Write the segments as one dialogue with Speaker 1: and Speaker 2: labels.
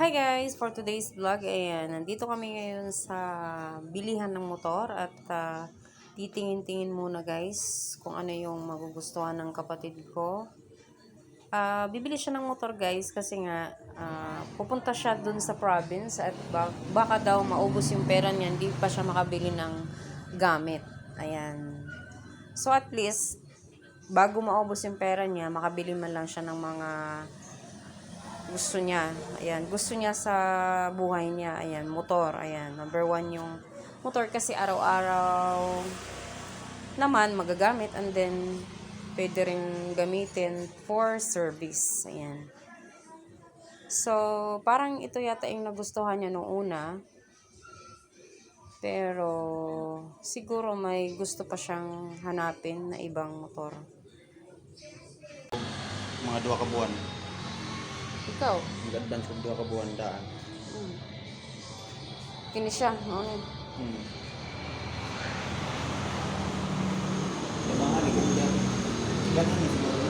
Speaker 1: Hi guys! For today's vlog, ayan, nandito kami ngayon sa bilihan ng motor at ah, titingin-tingin muna guys kung ano yung magugustuhan ng kapatid ko. Ah, bibili siya ng motor guys kasi nga ah, pupunta siya dun sa province at ba- baka daw maubos yung pera niya, hindi pa siya makabili ng gamit. Ayan. So at least, bago maubos yung pera niya, makabili man lang siya ng mga gusto niya. Ayan, gusto niya sa buhay niya. Ayan, motor. Ayan, number one yung motor kasi araw-araw naman magagamit and then pwede rin gamitin for service. Ayan. So, parang ito yata yung nagustuhan niya noong una. Pero, siguro may gusto pa siyang hanapin na ibang motor.
Speaker 2: mga dua ka buwan.
Speaker 1: Ikaw?
Speaker 2: Mag-advance kong dua ka buwan daan.
Speaker 1: Hmm. Kini siya. Ano?
Speaker 2: Hmm. Lumahan ni kuya. Sikanan ni siguro.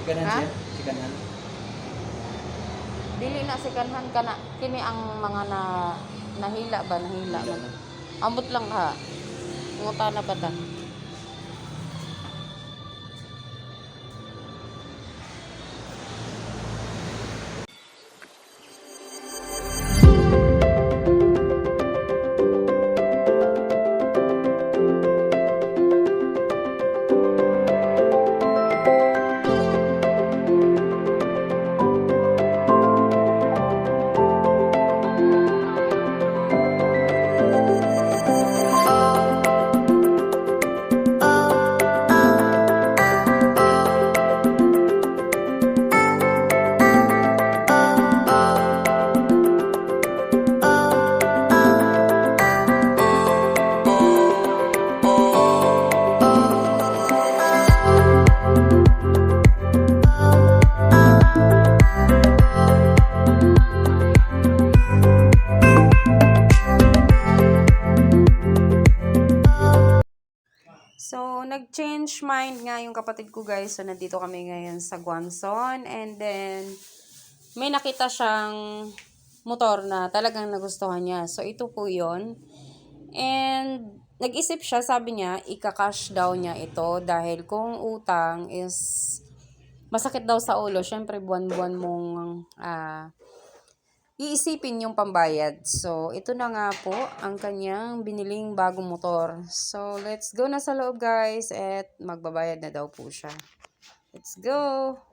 Speaker 2: Sikanan
Speaker 1: Ha?
Speaker 2: siya? Sikanan.
Speaker 1: Dili na sikanhan ka na. Kini ang mga na nahila ba? Nahila man. Ambot lang ha. Nguta na pa ta. So, nag-change mind nga yung kapatid ko guys. So, nandito kami ngayon sa Guanzon. And then, may nakita siyang motor na talagang nagustuhan niya. So, ito po yon And, nag-isip siya, sabi niya, ika-cash daw niya ito dahil kung utang is masakit daw sa ulo. Syempre, buwan-buwan mong ah, iisipin yung pambayad. So, ito na nga po ang kanyang biniling bagong motor. So, let's go na sa loob guys at magbabayad na daw po siya. Let's go!